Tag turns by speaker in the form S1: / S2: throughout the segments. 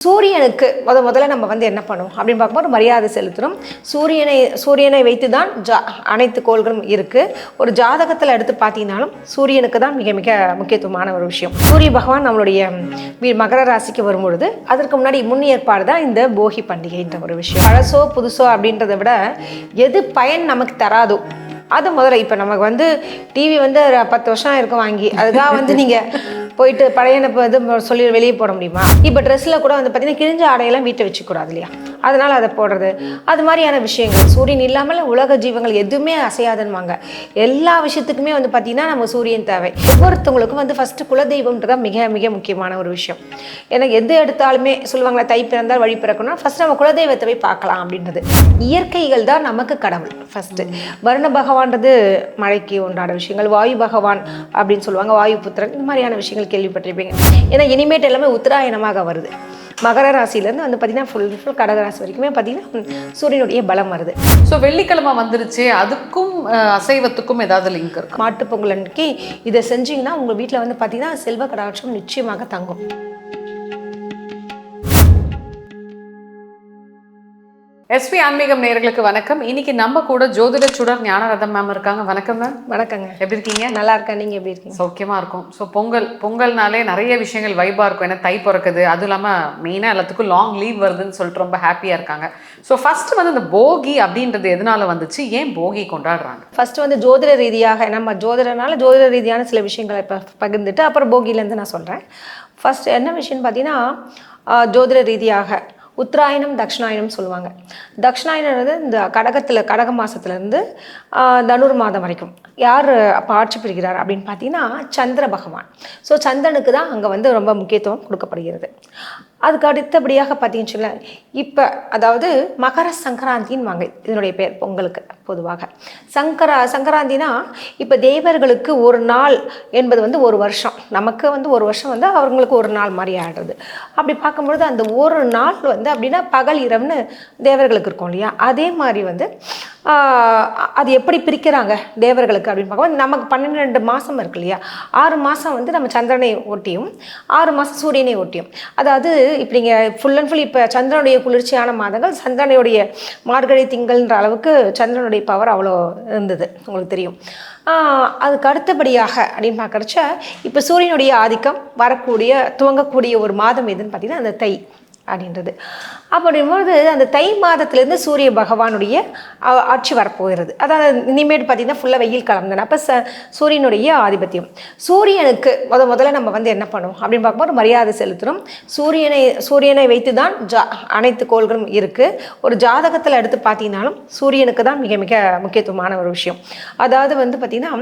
S1: சூரியனுக்கு முத முதல்ல நம்ம வந்து என்ன பண்ணுவோம்? அப்படின்னு பார்க்கும்போது மரியாதை செலுத்துகிறோம் சூரியனை சூரியனை வைத்து தான் ஜா அனைத்து கோள்களும் இருக்குது ஒரு ஜாதகத்தில் எடுத்து பார்த்தீங்கன்னாலும் சூரியனுக்கு தான் மிக மிக முக்கியத்துவமான ஒரு விஷயம். சூரிய பகவான் நம்மளுடைய வீ- மகர ராசிக்கு வரும்பொழுது அதற்கு முன்னாடி முன் ஏற்பாடு தான் இந்த போகி பண்டிகைன்ற ஒரு விஷயம். பழசோ புதுசோ அப்படின்றத விட எது பயன் நமக்கு தராதோ அது முதல்ல இப்போ நமக்கு வந்து டிவி வந்து ஒரு பத்து வருஷம் இருக்கும் வாங்கி. அதுக்காக வந்து நீங்கள் போயிட்டு பழையன இப்போ இது சொல்லி வெளியே போட முடியுமா? இப்போ ட்ரெஸ்ஸில் கூட வந்து பார்த்தீங்கன்னா கிழிஞ்ச ஆடையெல்லாம் வீட்டை வச்சுக்கூடாது இல்லையா? அதனால் அதை போடுறது. அது மாதிரியான விஷயங்கள். சூரியன் இல்லாமல் உலக ஜீவங்கள் எதுவுமே அசையாதுன்னுவாங்க. எல்லா விஷயத்துக்குமே வந்து பார்த்திங்கன்னா நம்ம சூரியன் தேவை. ஒவ்வொருத்தவங்களுக்கும் வந்து ஃபஸ்ட்டு குலதெய்வம்ன்றது மிக மிக முக்கியமான ஒரு விஷயம். எனக்கு எது எடுத்தாலுமே சொல்லுவாங்களா தை பிறந்தால் வழி பிறக்கணும்னா ஃபஸ்ட் நம்ம குலதெய்வத்தை போய் பார்க்கலாம் அப்படின்றது. இயற்கைகள் தான் நமக்கு கடவுள் ஃபஸ்ட்டு வருண பகவான்றது மழைக்கு உண்டான விஷயங்கள் வாயு பகவான் அப்படின்னு சொல்லுவாங்க வாயு புத்திரன். இந்த மாதிரியான விஷயங்கள் கேள்விப்பட்டிருப்பீங்க. ஏன்னா இனிமேட்டு எல்லாமே உத்தராயணமாக வருது. மகர ராசியிலேருந்து வந்து பார்த்தீங்கன்னா ஃபுல் ஃபுல் கடகராசி வரைக்குமே பார்த்தீங்கன்னா சூரியனுடைய பலம் வருது.
S2: ஸோ வெள்ளிக்கிழமை வந்துருச்சு. அதுக்கும் அசைவத்துக்கும் ஏதாவது லிங்க் இருக்கு?
S1: மாட்டுப் பொங்கல் அன்னைக்கு இதை செஞ்சீங்கன்னா உங்கள் வீட்டில் வந்து பார்த்தீங்கன்னா செல்வ கடாட்சம் நிச்சயமாக தங்கும்.
S2: எஸ்பி ஆன்மீகம் நேயர்களுக்கு வணக்கம். இன்னைக்கு நம்ம கூட ஜோதிட சுடர் ஞானரதம் மேம் இருக்காங்க. வணக்கம் மேம்
S1: வணக்கங்க.
S2: எப்படி இருக்கீங்க?
S1: நல்லா இருக்கேன். நீங்கள் எப்படி இருக்கீங்க?
S2: சௌக்கியமா இருக்கும். ஸோ பொங்கல் பொங்கல்னாலே நிறைய விஷயங்கள் வைபா இருக்கும். ஏன்னா தை பிறக்குது. அதுவும் இல்லாமல் மெயினாக எல்லாத்துக்கும் லாங் லீவ் வருதுன்னு சொல்லிட்டு ரொம்ப ஹாப்பியாக இருக்காங்க. ஸோ ஃபர்ஸ்ட் வந்து இந்த போகி அப்படின்றது எதனால வந்துச்சு? ஏன் போகி கொண்டாடுறாங்க?
S1: ஃபர்ஸ்ட் வந்து ஜோதிட ரீதியாக நம்ம ஜோதிடனால ஜோதிட ரீதியான சில விஷயங்களை பகிர்ந்துட்டு அப்புறம் போகியிலேருந்து நான் சொல்கிறேன் ஃபர்ஸ்ட் என்ன விஷயம்னு பார்த்தீங்கன்னா ஜோதிட ரீதியாக உத்தராயணம் தக்ஷணாயனம் சொல்லுவாங்க. தக்ஷணாயனம் வந்து இந்த கடகத்தில் கடக மாதத்துலேருந்து தனுர் மாதம் வரைக்கும். யார் அப்போ ஆட்சி புரிகிறார் அப்படின்னு பார்த்தீங்கன்னா சந்திர பகவான். ஸோ சந்திரனுக்கு தான் அங்கே வந்து ரொம்ப முக்கியத்துவம் கொடுக்கப்படுகிறது. அதுக்கு அடுத்தபடியாக பார்த்தீங்கன்னு சொல்ல இப்போ அதாவது மகர சங்கராந்தின்னு வாங்க இதனுடைய பேர் பொங்கலுக்கு பொதுவாக. சங்கரா சங்கராந்தினா இப்போ தேவர்களுக்கு ஒரு நாள் என்பது வந்து ஒரு வருஷம். நமக்கு வந்து ஒரு வருஷம் வந்து அவங்களுக்கு ஒரு நாள் மாதிரி ஆடுறது அப்படி பார்க்கும்பொழுது அந்த ஒரு நாள் வந்து அப்படின்னா பகல் இரவுன்னு தேவர்களுக்கு இருக்கும் இல்லையா? அதே மாதிரி வந்து அது எப்படி பிரிக்கிறாங்க தேவர்களுக்கு அப்படின்னு பார்க்கும்போது நமக்கு பன்னெண்டு மாதம் இருக்கு இல்லையா? ஆறு மாதம் வந்து நம்ம சந்திரனை ஒட்டியும் ஆறு மாதம் சூரியனை ஒட்டியும். அதாவது இப்போ நீங்கள் ஃபுல் அண்ட் ஃபுல் இப்போ சந்திரனுடைய குளிர்ச்சியான மாதங்கள் சந்திரனுடைய மார்கழி திங்கள்ன்ற அளவுக்கு சந்திரனுடைய பவர் அவ்வளோ இருந்தது உங்களுக்கு தெரியும். அதுக்கு அடுத்தபடியாக அப்படின்னு பார்க்குறச்ச இப்போ சூரியனுடைய ஆதிக்கம் வரக்கூடிய துவங்கக்கூடிய ஒரு மாதம் எதுன்னு பார்த்தீங்கன்னா அந்த தை. அப்படின்றது. அப்படிங்கும்போது அந்த தை மாதத்துலேருந்து சூரிய பகவானுடைய ஆட்சி வரப்போகிறது. அதாவது இனிமேட்டு பார்த்தீங்கன்னா ஃபுல்லாக வெயில் காலம் தானே. அப்போ ச சூரியனுடைய ஆதிபத்தியம். சூரியனுக்கு முத முதல்ல நம்ம வந்து என்ன பண்ணுவோம்? அப்படின்னு பார்க்கும்போது மரியாதை செலுத்துகிறோம் சூரியனை சூரியனை வைத்து தான் ஜா அனைத்து கோள்களும் இருக்குது ஒரு ஜாதகத்தில் எடுத்து பார்த்தீங்கன்னாலும் சூரியனுக்கு தான் மிக மிக முக்கியத்துவமான ஒரு விஷயம். அதாவது வந்து பார்த்திங்கன்னா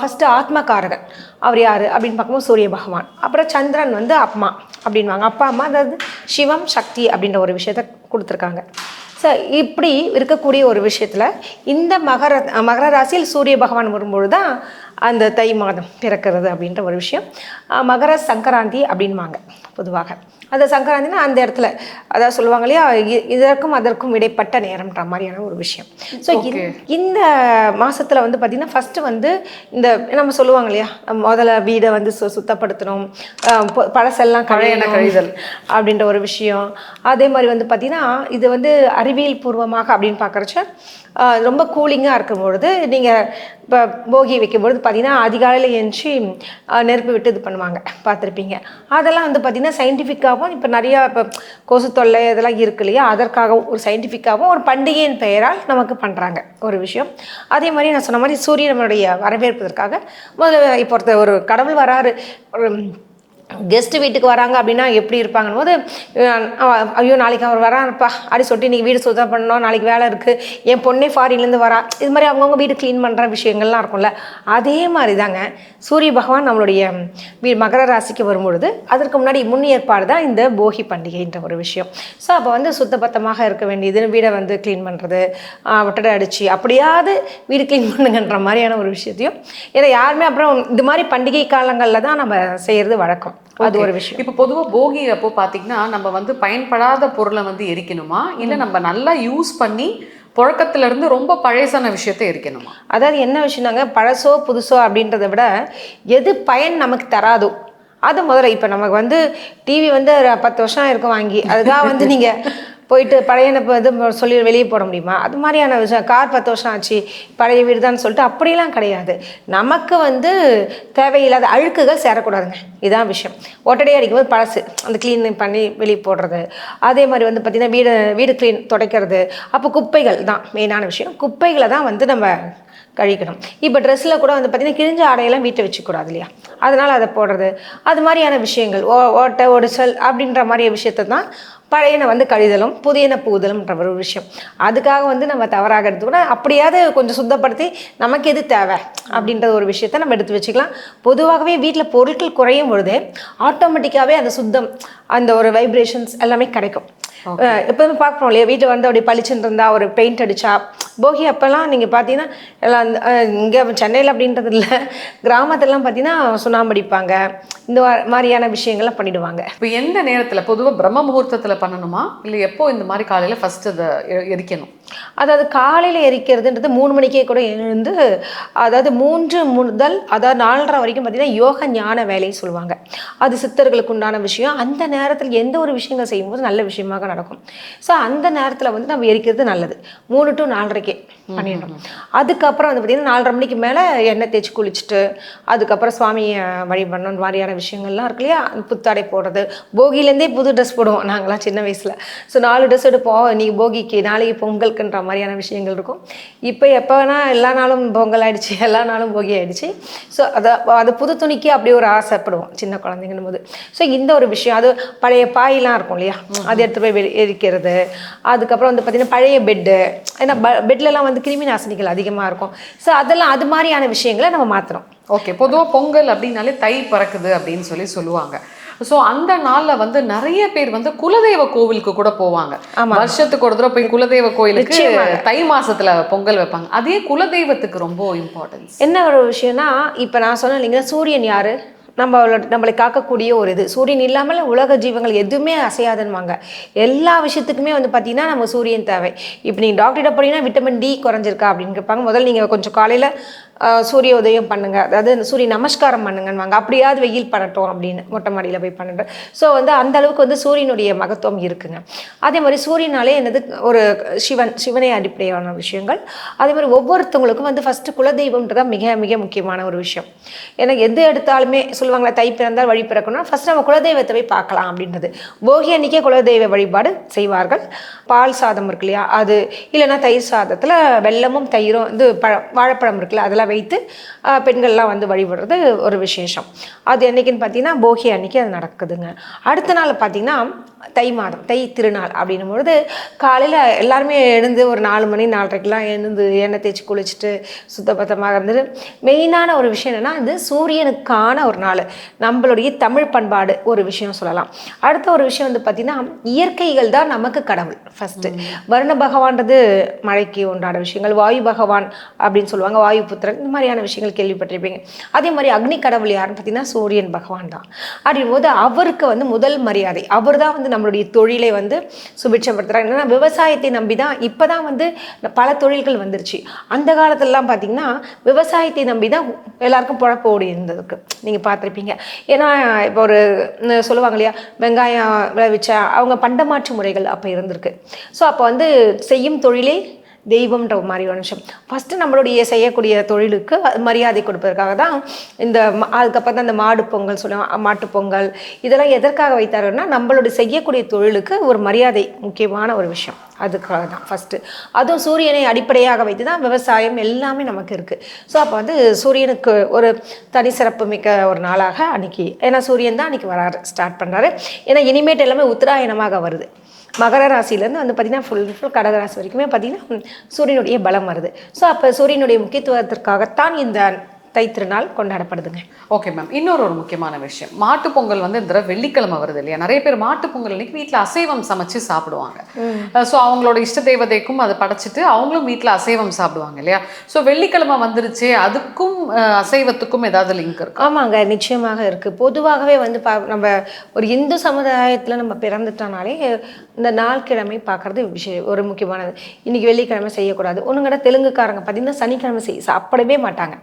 S1: ஃபஸ்ட்டு ஆத்மகாரகன் அவர் யார்? அப்படின்னு பார்க்கும்போது சூரிய பகவான். அப்புறம் சந்திரன் வந்து அம்மா அப்படின்வாங்க அப்பா அம்மா அதாவது சிவம் சக்தி அப்படின்ற ஒரு விஷயத்த கொடுத்துருக்காங்க. ஸோ இப்படி இருக்கக்கூடிய ஒரு விஷயத்தில் இந்த மகர மகர ராசியில் சூரிய பகவான் வரும்பொழுது தான் அந்த தை மாதம் பிறக்கிறது அப்படின்ற ஒரு விஷயம். மகர சங்கராந்தி அப்படின்வாங்க பொதுவாக. அந்த சங்கராந்தினா அந்த இடத்துல. அதாவது சொல்லுவாங்க இல்லையா இதற்கும் அதற்கும் இடைப்பட்ட நேரம்ன்ற மாதிரியான ஒரு விஷயம். ஸோ இந்த மாசத்துல வந்து பார்த்திங்கன்னா ஃபஸ்ட்டு வந்து இந்த நம்ம சொல்லுவாங்க இல்லையா முதல்ல வீடை வந்து சு சுத்தப்படுத்தணும் பழசெல்லாம் கழியணும்
S2: கழிதல்.
S1: அப்படின்ற ஒரு விஷயம். அதே மாதிரி வந்து பார்த்திங்கன்னா இது வந்து அறிவியல் பூர்வமாக அப்படின்னு பார்க்குறச்ச ரொம்ப கூலிங்காக இருக்கும் பொழுது நீங்கள் இப்போ போகி வைக்கும்பொழுது பார்த்தீங்கன்னா அதிகாலையில் எழுந்துச்சி நெருப்பு விட்டு இது பண்ணுவாங்க. பார்த்துருப்பீங்க அதெல்லாம் வந்து பார்த்திங்கன்னா சயின்டிஃபிக்காகவும் இப்போ நிறையா இப்போ கொசு தொல்லை இதெல்லாம் இருக்கு இல்லையா? அதற்காகவும் ஒரு சயின்டிஃபிக்காகவும் ஒரு பண்டிகையின் பெயரால் நமக்கு பண்ணுறாங்க ஒரு விஷயம். அதே மாதிரி நான் சொன்ன மாதிரி சூரியனுடைய வரவேற்பதற்காக முதல்ல இப்போ ஒருத்தர் ஒரு கடவுள் வராரு. ஒரு கெஸ்ட்டு வீட்டுக்கு வராங்க அப்படின்னா எப்படி இருப்பாங்கன்னு போது ஐயோ நாளைக்கு அவர் வரான்ப்பா அப்படி சொல்லிட்டு இன்றைக்கி வீடு சுத்தம் பண்ணணும் நாளைக்கு வேலை இருக்குது என் பொண்ணே ஃபாரின்லேருந்து வரா. இது மாதிரி அவங்கவுங்க வீடு க்ளீன் பண்ணுற விஷயங்கள்லாம் இருக்கும்ல. அதே மாதிரி தாங்க சூரிய பகவான் நம்மளுடைய வீ மகர ராசிக்கு வரும்பொழுது அதற்கு முன்னாடி முன் ஏற்பாடு தான் இந்த போகி பண்டிகைன்ற ஒரு விஷயம். ஸோ அப்போ வந்து சுத்தபத்தமாக இருக்க வேண்டியது வீடை வந்து க்ளீன் பண்ணுறது ஒட்டடை அடித்து அப்படியாவது வீடு க்ளீன் பண்ணுங்கன்ற மாதிரியான ஒரு விஷயத்தையும் ஏன்னா யாருமே அப்புறம் இது மாதிரி பண்டிகை காலங்களில் தான் நம்ம செய்கிறது வழக்கம். அது ஒரு விஷயம்.
S2: இப்போ பொதுவா போகி அப்போ பாத்தீங்கன்னா நம்ம வந்து பயன்படாத பொருளை வந்து எரிக்கணுமா? இல்ல நம்ம நல்லா யூஸ் பண்ணி புழக்கத்துல இருந்து ரொம்ப பழசான விஷயத்தை எரிக்கணுமா?
S1: அதாவது என்ன விஷயம்னாங்க? பழசோ புதுசோ அப்படின்றத விட எது பயன் நமக்கு தராதோ அது முதல்ல. இப்போ நமக்கு வந்து டிவி வந்து பத்து வருஷம் இருக்கும் வாங்கி. அதுக்காக வந்து நீங்கள் போயிட்டு பழைய இது சொல்லி வெளியே போட முடியுமா? அது மாதிரியான விஷயம். கார் பத்து வருஷம் ஆச்சு பழைய வீடு தான் சொல்லிட்டு அப்படிலாம் கிடையாது. நமக்கு வந்து தேவையில்லாத அழுக்குகள் சேரக்கூடாதுங்க. இதான் விஷயம். ஒட்டடையாக அடிக்கும்போது பழசு அந்த க்ளீன் பண்ணி வெளியே போடுறது. அதே மாதிரி வந்து பார்த்திங்கன்னா வீடு வீடு க்ளீன் துடைக்கிறது. அப்போ குப்பைகள் தான் மெயினான விஷயம். குப்பைகளை தான் வந்து நம்ம கழிக்கணும். இப்போ ட்ரெஸ்ஸில் கூட வந்து பார்த்திங்கன்னா கிழிஞ்ச ஆடையெல்லாம் வீட்டை வச்சுக்கூடாது இல்லையா? அதனால் அதை போடுறது. அது மாதிரியான விஷயங்கள். ஓ ஓட்டை ஒடிசல் அப்படின்ற மாதிரியான விஷயத்தை தான் பழையன வந்து கழிதலும் புதியன புகுதலும்ன்ற ஒரு விஷயம். அதுக்காக வந்து நம்ம தவறாக எடுத்துக்கூட அப்படியாவது கொஞ்சம் சுத்தப்படுத்தி நமக்கு எது தேவை அப்படின்ற ஒரு விஷயத்த நம்ம எடுத்து வச்சுக்கலாம். பொதுவாகவே வீட்டில் பொருட்கள் குறையும் பொழுது ஆட்டோமேட்டிக்காகவே அந்த சுத்தம் அந்த ஒரு வைப்ரேஷன்ஸ் எல்லாமே கிடைக்கும். அஹ் எப்பவுமே பார்க்குறோம் இல்லையா? வீட்டில் வந்து அப்படி பளிச்சுன்னு இருந்தா ஒரு பெயிண்ட் அடிச்சா. போகி அப்போல்லாம் நீங்கள் பார்த்தீங்கன்னா எல்லாம் இங்கே சென்னையில் அப்படின்றது இல்லை. கிராமத்துலலாம் பார்த்தீங்கன்னா சுண்ணாம்பு அடிப்பாங்க. இந்த மாதிரியான விஷயங்கள்லாம் பண்ணிடுவாங்க.
S2: இப்போ எந்த நேரத்துல பொதுவா பிரம்ம முகூர்த்தத்துல பண்ணணுமா? இல்ல எப்போ இந்த மாதிரி காலையில ஃபர்ஸ்ட் அதை எரிக்கணும்?
S1: அதாவது காலையில் எரிக்கிறதுன்றது மூணு மணிக்கே கூட எழுந்து அதாவது மூன்று முதல் அதாவது நாலரை வரைக்கும் பார்த்தீங்கன்னா யோக ஞான வேலைன்னு சொல்லுவாங்க. அது சித்தர்களுக்கு உண்டான விஷயம். அந்த நேரத்தில் எந்த ஒரு விஷயங்கள் செய்யும்போது நல்ல விஷயமாக நடக்கும். ஸோ அந்த நேரத்தில் வந்து நம்ம எரிக்கிறது நல்லது. மூணு டு நாலரைக்கே. பண்ணிடுறோம். அதுக்கப்புறம் வந்து பார்த்திங்கன்னா நாலரை மணிக்கு மேலே எண்ணெய் தேய்ச்சி குளிச்சுட்டு அதுக்கப்புறம் சுவாமியை வழிபடணும் இந்த மாதிரியான விஷயங்கள்லாம் இருக்கு இல்லையா? அந்த புத்தாடை போடுறது. போகிலேருந்தே புது ட்ரெஸ் போடுவோம் நாங்களாம் சின்ன வயசில். ஸோ நாலு ட்ரெஸ் எடுப்போம். நீ போகிக்கு நாளைக்கு பொங்கலுக்குன்ற மாதிரியான விஷயங்கள் இருக்கும். இப்போ எப்போ வேணால் எல்லா நாளும் பொங்கல் ஆகிடுச்சு எல்லா நாளும் போகி ஆகிடுச்சு ஸோ அதை அது புது துணிக்கு அப்படி ஒரு ஆசைப்படுவோம் சின்ன குழந்தைங்கன்னும் போது ஸோ இந்த ஒரு விஷயம் அது பழைய பாயெலாம் இருக்கும் இல்லையா? அது எடுத்து போய் எரிக்கிறது. அதுக்கப்புறம் வந்து பார்த்திங்கன்னா பழைய பெட்டு ஏன்னா பெட்லலாம் வந்து கிருமி நாசினிகள் அதிகமாக இருக்கும். ஸோ அதெல்லாம் அது மாதிரியான விஷயங்களை நம்ம மாற்றுறோம்
S2: ஓகே பொதுவா பொங்கல் அப்படின்னாலே தை பறக்குது அப்படின்னு சொல்லி சொல்லுவாங்க. ஸோ அந்த நாள்ல வந்து நிறைய பேர் வந்து குலதெய்வ கோவிலுக்கு கூட போவாங்க. வருஷத்துக்கு ஒரு தடவை போய் குலதெய்வ கோயிலுக்கு. தை மாசத்துல பொங்கல் வைப்பாங்க. அதே குலதெய்வத்துக்கு ரொம்ப இம்பார்ட்டன்ஸ்
S1: என்ன ஒரு விஷயம்னா இப்போ நான் சொன்னேன் இல்லைங்களா சூரியன் யாரு? நம்மளோட நம்மளை காக்கக்கூடிய ஒரு இது. சூரியன் இல்லாமல் உலக ஜீவங்கள் எதுவுமே அசையாதுன்னுவாங்க எல்லா விஷயத்துக்குமே வந்து பார்த்தீங்கன்னா நம்ம சூரியன் தேவை. இப்போ நீங்கள் டாக்டர்கிட்ட போனீங்கன்னா விட்டமின் டி குறைஞ்சிருக்கா அப்படின்னு கேட்பாங்க. முதல்ல நீங்கள் கொஞ்சம் காலையில் சூரிய உதயம் பண்ணுங்க. அதாவது சூரிய நமஸ்காரம் பண்ணுங்கன்னுவாங்க. அப்படியாவது வெயில் படட்டும் அப்படின்னு மொட்டை மாடியில் போய் பண்ணிட்டு ஸோ வந்து அந்த அளவுக்கு வந்து சூரியனுடைய மகத்துவம் இருக்குங்க. அதே மாதிரி சூரியனாலே என்னது ஒரு சிவன் சிவனை அடிப்படையான விஷயங்கள். அதே மாதிரி ஒவ்வொருத்தவங்களுக்கும் வந்து ஃபஸ்ட்டு குலதெய்வம்ன்றது தான் மிக மிக முக்கியமான ஒரு விஷயம். ஏன்னா எது எடுத்தாலுமே சொல்லுவாங்களா தை பிறந்தால் வழி பிறக்கணும்னா ஃபஸ்ட் நம்ம குலதெய்வத்தை போய் பார்க்கலாம் அப்படின்றது. போகி அன்னைக்கே குலதெய்வ வழிபாடு செய்வார்கள். பால் சாதம் இருக்கு இல்லையா அது. இல்லைன்னா தயிர் சாதத்தில் வெல்லமும் தயிரும் இது பழம் வாழைப்பழம் இருக்குல்ல அதெல்லாம் வைத்து பெண்கள்லாம் வந்து வழிபடுறது ஒரு விசேஷம். அது என்னைக்குன்னு பார்த்தீங்கன்னா போகி அன்னைக்கு அது நடக்குதுங்க. அடுத்த நாள் பார்த்தீங்கன்னா தை மாதம் தை திருநாள் அப்படின்னும் பொழுது காலையில் எல்லாருமே எழுந்து ஒரு நாலு மணி நாலரைக்கெல்லாம் எழுந்து எண்ணெய் தேய்ச்சி குளிச்சுட்டு சுத்தபத்தமாக இருந்தது மெயினான ஒரு விஷயம் என்னென்னா இது சூரியனுக்கான ஒரு நாள். நம்மளுடைய தமிழ் பண்பாடு ஒரு விஷயம் சொல்லலாம். அடுத்த ஒரு விஷயம் வந்து பார்த்திங்கன்னா இயற்கைகள் தான் நமக்கு கடவுள் ஃபஸ்ட்டு வருண பகவான்றது மழைக்கு உண்டான விஷயங்கள் வாயு பகவான் அப்படின்னு சொல்லுவாங்க வாயு புத்திரன் இந்த மாதிரியான விஷயங்கள் கேள்விப்பட்டிருப்பீங்க. அதே மாதிரி அக்னி கடவுள் யாருன்னு பார்த்தீங்கன்னா சூரியன் பகவான் தான். அப்படிங்கும்போது போது அவருக்கு வந்து முதல் மரியாதை. அவர் தான் வந்து நம்மளுடைய தொழிலை வந்து சுபிட்சப்படுத்துறாங்க ஏன்னா விவசாயத்தை நம்பி தான் இப்போ தான் வந்து பல தொழில்கள் வந்துருச்சு. அந்த காலத்துலலாம் பார்த்தீங்கன்னா விவசாயத்தை நம்பி தான் எல்லாருக்கும் பொழப்பு ஓடி இருந்ததுக்கு. நீங்கள் பார்த்துருப்பீங்க. ஏன்னா இப்போ ஒரு சொல்லுவாங்க இல்லையா வெங்காயம் விளைவிச்சா அவங்க பண்டமாற்று முறைகள் அப்போ இருந்திருக்கு. ஸோ அப்போ வந்து செய்யும் தொழிலே தெய்வம்ன்ற ஒரு மாதிரியான விஷயம் ஃபஸ்ட்டு நம்மளுடைய செய்யக்கூடிய தொழிலுக்கு மரியாதை கொடுப்பதற்காக தான் இந்த அதுக்கப்புறம் தான் இந்த மாடு பொங்கல் சொல்லுவாங்க மாட்டுப் பொங்கல் இதெல்லாம் எதற்காக வைத்தாருன்னா நம்மளுடைய செய்யக்கூடிய தொழிலுக்கு ஒரு மரியாதை முக்கியமான ஒரு விஷயம். அதுக்காக தான் ஃபஸ்ட்டு அதுவும் சூரியனை அடிப்படையாக வைத்து தான் விவசாயம் எல்லாமே நமக்கு இருக்குது ஸோ அப்போ வந்து சூரியனுக்கு ஒரு தனி சிறப்பு மிக்க ஒரு நாளாக அன்றைக்கி ஏன்னா சூரியன் தான் அன்றைக்கி வராரு ஸ்டார்ட் பண்ணுறாரு ஏன்னா இனிமேட்டு எல்லாமே உத்தராயணமாக வருது. மகர ராசியிலேருந்து வந்து பார்த்திங்கன்னா ஃபுல் ஃபுல் கடகராசி வரைக்குமே பார்த்திங்கன்னா சூரியனுடைய பலம் வருது. ஸோ அப்போ சூரியனுடைய முக்கியத்துவத்திற்காகத்தான் இந்த தைத்திருநாள் கொண்டாடப்படுதுங்க.
S2: ஓகே மேம் இன்னொரு ஒரு முக்கியமான விஷயம். மாட்டுப் பொங்கல் வந்து இந்த வெள்ளிக்கிழமை வருது இல்லையா? நிறைய பேர் மாட்டுப் பொங்கல் அன்னைக்கு வீட்டில் அசைவம் சமைச்சு சாப்பிடுவாங்க. ஸோ அவங்களோட இஷ்ட தெய்வதைக்கும் அதை படைச்சிட்டு அவங்களும் வீட்டில் அசைவம் சாப்பிடுவாங்க இல்லையா? ஸோ வெள்ளிக்கிழமை வந்துருச்சு அதுக்கும் அசைவத்துக்கும் ஏதாவது லிங்க் இருக்கு?
S1: ஆமாங்க நிச்சயமாக இருக்குது பொதுவாகவே வந்து பா நம்ம ஒரு இந்து சமுதாயத்தில் நம்ம பிறந்துட்டோனாலே இந்த நாள் கிழமை பார்க்குறது விஷயம் ஒரு முக்கியமானது. இன்றைக்கி வெள்ளிக்கிழமை செய்யக்கூடாது. ஒன்றுங்கட தெலுங்குக்காரங்க பார்த்திங்கன்னா சனிக்கிழமை செய் சாப்பிடவே மாட்டாங்க.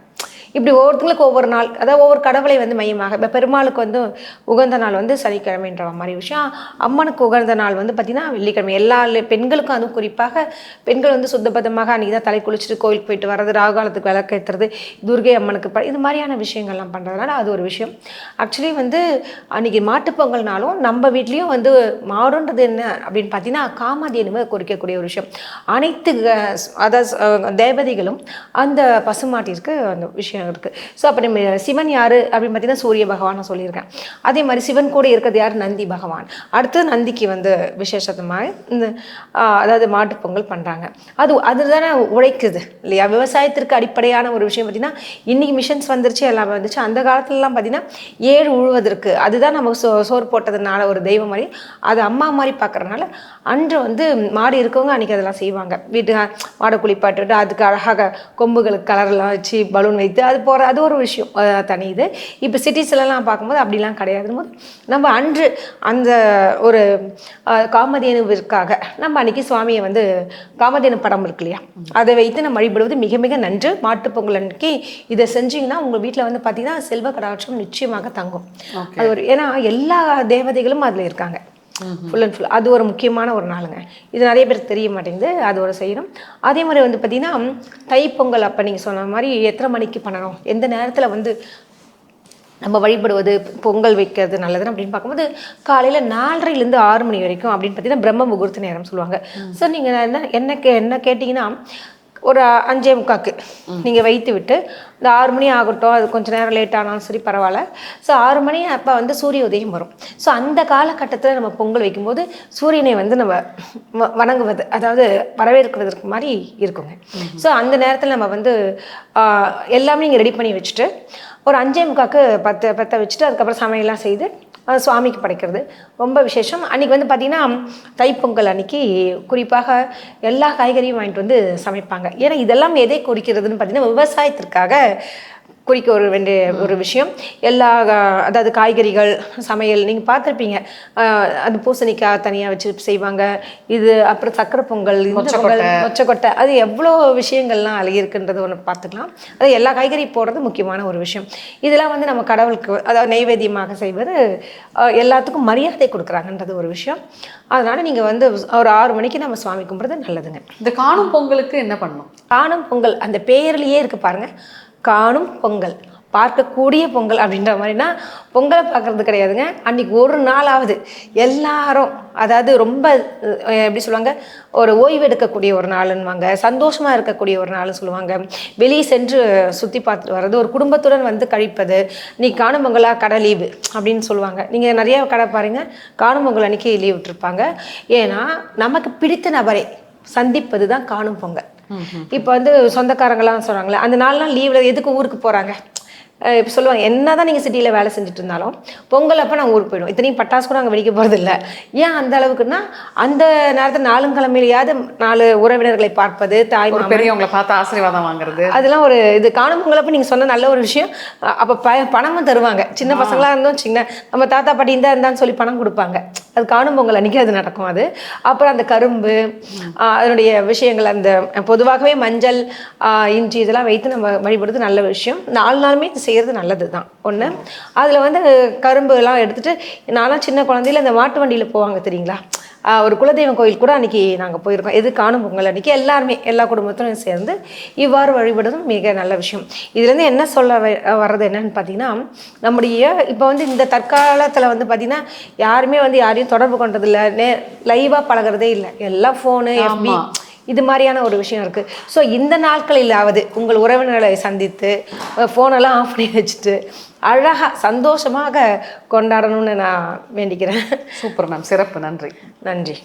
S1: இப்படி ஒவ்வொருத்தங்களுக்கு ஒவ்வொரு நாள் அதாவது ஒவ்வொரு கடவுளை வந்து மையமாக இப்போ பெருமாளுக்கு வந்து உகந்த நாள் வந்து சனிக்கிழமைன்ற மாதிரி விஷயம். அம்மனுக்கு உகந்த நாள் வந்து பார்த்திங்கன்னா வெள்ளிக்கிழமை. எல்லா பெண்களுக்கும் அதுவும் குறிப்பாக பெண்கள் வந்து சுத்தபத்தமாக அன்றைக்கி தான் தலை குளிச்சுட்டு கோயிலுக்கு போயிட்டு வர்றது ராகுகாலத்துக்கு விளக்கேற்றுறது துர்கை அம்மனுக்கு ப- இது மாதிரியான விஷயங்கள்லாம் பண்ணுறதுனால அது ஒரு விஷயம். ஆக்சுவலி வந்து அன்றைக்கி மாட்டுப்பொங்கல்னாலும் நம்ம வீட்லேயும் வந்து மாடுன்றது என்ன அப்படின்னு பார்த்தீங்கன்னா காமாதேனுவை குறிக்கக்கூடிய ஒரு விஷயம். அனைத்து அதாவது தேவதைகளும் அந்த பசுமாட்டிற்கு அந்த விஷயம் இருக்குது ஸோ அப்போ நம்ம சிவன் யார்? அப்படின்னு பார்த்தீங்கன்னா சூரிய பகவான் நான் சொல்லியிருக்கேன். அதே மாதிரி சிவன் கூட இருக்கிறது யார்? நந்தி பகவான். அடுத்து நந்திக்கு வந்து விசேஷத்தமாக இந்த அதாவது மாட்டுப் பொங்கல் பண்ணுறாங்க அது அதுதானே உழைக்குது இல்லையா? விவசாயத்திற்கு அடிப்படையான ஒரு விஷயம் பார்த்தீங்கன்னா இன்றைக்கி மிஷின்ஸ் வந்துருச்சு எல்லாமே வந்துச்சு. அந்த காலத்துலலாம் பார்த்திங்கன்னா ஏழு உழுவதற்கு. அதுதான் நமக்கு சோ சோறு போட்டதுனால ஒரு தெய்வம் மாதிரி. அது அம்மா மாதிரி பார்க்குறதுனால அன்று வந்து மாடு இருக்கவங்க அன்றைக்கி அதெல்லாம் செய்வாங்க. வீட்டு மாடை குளிப்பாட்டு அதுக்கு அழகாக கொம்புகளுக்கு கலர்லாம் வச்சு பலூன் வைத்து அது போகிற அது ஒரு விஷயம் தனி இது. இப்போ சிட்டிஸ்லலாம் பார்க்கும்போது அப்படிலாம் கிடையாது போது நம்ம அன்று அந்த ஒரு காமதேனுவிற்காக நம்ம அன்றைக்கி சுவாமியை வந்து காமதேனு படம் இருக்கு இல்லையா? அதை வைத்து நம்ம வழிபடுவது மிக மிக நன்று. மாட்டுப் பொங்கல் அன்னைக்கு இதை செஞ்சீங்கன்னா உங்கள் வீட்டில் வந்து பார்த்தீங்கன்னா செல்வ கடாட்சம் நிச்சயமாக தங்கும். அது ஒரு ஏன்னா எல்லா தேவதைகளும் அதில் இருக்காங்க. ஃபுல் அண்ட் ஃபுல் அது ஒரு முக்கியமான ஒரு நாளுங்க. இது நிறைய பேருக்கு தெரிய மாட்டேங்குது. அது ஒரு செய்யணும். அதே மாதிரி வந்து பார்த்தீங்கன்னா தைப்பொங்கல் அப்போ நீங்கள் சொன்ன மாதிரி எத்தனை மணிக்கு பண்ணணும்? எந்த நேரத்தில் வந்து நம்ம வழிபடுவது பொங்கல் வைக்கிறது நல்லதுன்னு அப்படின்னு பார்க்கும்போது காலையில் நாலரைலேருந்து ஆறு மணி வரைக்கும் அப்படின்னு பார்த்தீங்கன்னா பிரம்ம முகூர்த்த நேரம் சொல்லுவாங்க. ஸோ நீங்கள் என்ன என்ன கே என்ன கேட்டிங்கன்னா ஒரு அஞ்சே முக்காக்கு. நீங்கள் வைத்து விட்டு இந்த ஆறு மணி ஆகட்டும் அது கொஞ்சம் நேரம் லேட் ஆனாலும் சரி பரவாயில்ல. ஸோ ஆறு மணி அப்போ வந்து சூரிய உதயம் வரும். ஸோ அந்த காலகட்டத்தில் நம்ம பொங்கல் வைக்கும்போது சூரியனை வந்து நம்ம வணங்குவது அதாவது வரவேற்கிறதுக்கு மாதிரி இருக்குங்க. ஸோ அந்த நேரத்தில் நம்ம வந்து எல்லாமே நீங்கள் ரெடி பண்ணி வச்சுட்டு ஒரு அஞ்சே முக்காக்கு பத்து பற்ற வச்சுட்டு அதுக்கப்புறம் சமையல்லாம் செய்து சுவாமிக்கு படைக்கிறது. ரொம்ப விசேஷம். அன்றைக்கி வந்து பார்த்திங்கன்னா தைப்பொங்கல் அன்னைக்கு குறிப்பாக எல்லா காய்கறியும் வாங்கிட்டு வந்து சமைப்பாங்க. ஏன்னா இதெல்லாம் எதை குறிக்கிறதுன்னு பார்த்தீங்கன்னா விவசாயத்திற்காக குறிக்க ஒரு வேண்டிய ஒரு விஷயம். எல்லா அதாவது காய்கறிகள் சமையல் நீங்கள் பார்த்துருப்பீங்க. அஹ், அது பூசணிக்காய் தனியாக வச்சு செய்வாங்க. இது அப்புறம் சக்கரை பொங்கல் இந்த பொங்கல் மொச்சக்கொட்டை. அது எவ்வளோ விஷயங்கள்லாம் அதில் இருக்குன்றது ஒன்று பார்த்துக்கலாம். அது எல்லா காய்கறி போடுறது முக்கியமான ஒரு விஷயம். இதெல்லாம் வந்து நம்ம கடவுளுக்கு அதாவது நைவேத்தியமாக செய்வது அஹ், எல்லாத்துக்கும் மரியாதை கொடுக்குறாங்கன்றது ஒரு விஷயம். அதனால் நீங்கள் வந்து ஒரு ஆறு மணிக்கு நம்ம சுவாமி கும்பிட்றது நல்லதுங்க.
S2: இந்த காணும் பொங்கலுக்கு என்ன பண்ணணும்?
S1: காணும் பொங்கல் அந்த பெயர்லேயே இருக்கு பாருங்க. காணும் பொங்கல். பார்க்கக்கூடிய பொங்கல் அப்படின்ற மாதிரினா பொங்கலை பார்க்கறது கிடையாதுங்க. அன்னைக்கு ஒரு நாளாவது எல்லாரும் அதாவது ரொம்ப எப்படி சொல்லுவாங்க ஒரு ஓய்வு எடுக்கக்கூடிய ஒரு நாளுன்னுவாங்க சந்தோஷமாக இருக்கக்கூடிய ஒரு நாள்னு சொல்லுவாங்க. வெளியே சென்று சுற்றி பார்த்துட்டு வர்றது ஒரு குடும்பத்துடன் வந்து கழிப்பது நீ காணும் பொங்கலாக கடை லீவு அப்படின்னு சொல்லுவாங்க. நீங்கள் நிறைய கடை பாருங்கள் காணும் பொங்கல் அன்னைக்கு லீவ் விட்டுருப்பாங்க. ஏன்னா நமக்கு பிடித்த நபரை சந்திப்பது தான் காணும் பொங்கல். இப்போ வந்து சொந்தக்காரங்களாம் சொல்கிறாங்களே அந்த நாள்லாம் லீவில் எதுக்கு ஊருக்கு போகிறாங்க இப்போ சொல்லுவாங்க என்ன தான் நீங்கள் சிட்டியில் வேலை செஞ்சுட்டு இருந்தாலும் பொங்கல் அப்போ நாங்கள் ஊருக்கு போயிடுவோம் இத்தனையும் பட்டாசு கூட நாங்கள் வெடிக்க போகிறது இல்லை. ஏன் அந்த அளவுக்குன்னா அந்த நேரத்தில் நாளும் கிழமையிலையாவது நாலு உறவினர்களை பார்ப்பது தாய்
S2: பெரியவங்களை பார்த்து ஆசீர்வாதம் வாங்குறது.
S1: அதெல்லாம் ஒரு இது காணும் பொங்கலப்ப நீங்கள் சொன்ன நல்ல ஒரு விஷயம். அப்போ ப பணமும் தருவாங்க. சின்ன பசங்களா இருந்தோம் சின்ன நம்ம தாத்தா பாட்டி இருந்தா இருந்தான்னு சொல்லி பணம் கொடுப்பாங்க. அது காணும் பொங்கல் அன்னைக்கு அது நடக்கும் அது. அப்புறம் அந்த கரும்பு அதனுடைய விஷயங்கள் அந்த பொதுவாகவே மஞ்சள் இஞ்சி இதெல்லாம் வைத்து நம்ம வழிபடுறது நல்ல விஷயம். நாலு நாளுமே இது செய்கிறது நல்லது தான். ஒன்று அதில் வந்து கரும்பு எல்லாம் எடுத்துட்டு நான்லாம் சின்ன குழந்தையில இந்த மாட்டு வண்டியில் போவாங்க தெரியுங்களா? ஒரு குலதெய்வம் கோயில் கூட அன்றைக்கி நாங்கள் போயிருக்கோம். எது காணும் பொங்கல் அன்றைக்கி எல்லாருமே எல்லா குடும்பத்திலும் சேர்ந்து இவ்வாறு வழிபடுவதும் மிக நல்ல விஷயம். இதுலேருந்து என்ன சொல்ல வ- வர்றது என்னன்னு பார்த்தீங்கன்னா நம்முடைய இப்போ வந்து இந்த தற்காலத்தில் வந்து பார்த்திங்கன்னா யாருமே வந்து யாரையும் தொடர்பு கொண்டதில்லை நே லைவாக பழகுறதே இல்லை. எல்லாம் ஃபோனு எஃபி இது மாதிரியான ஒரு விஷயம் இருக்குது ஸோ இந்த நாட்களிலாவது உங்கள் உறவினர்களை சந்தித்து ஃபோனெல்லாம் ஆஃப் பண்ணி வச்சுட்டு அழகாக சந்தோஷமாக கொண்டாடணும்னு நான் வேண்டிக்கிறேன்.
S2: Super ma'am. சிறப்பு. நன்றி.
S1: நன்றி.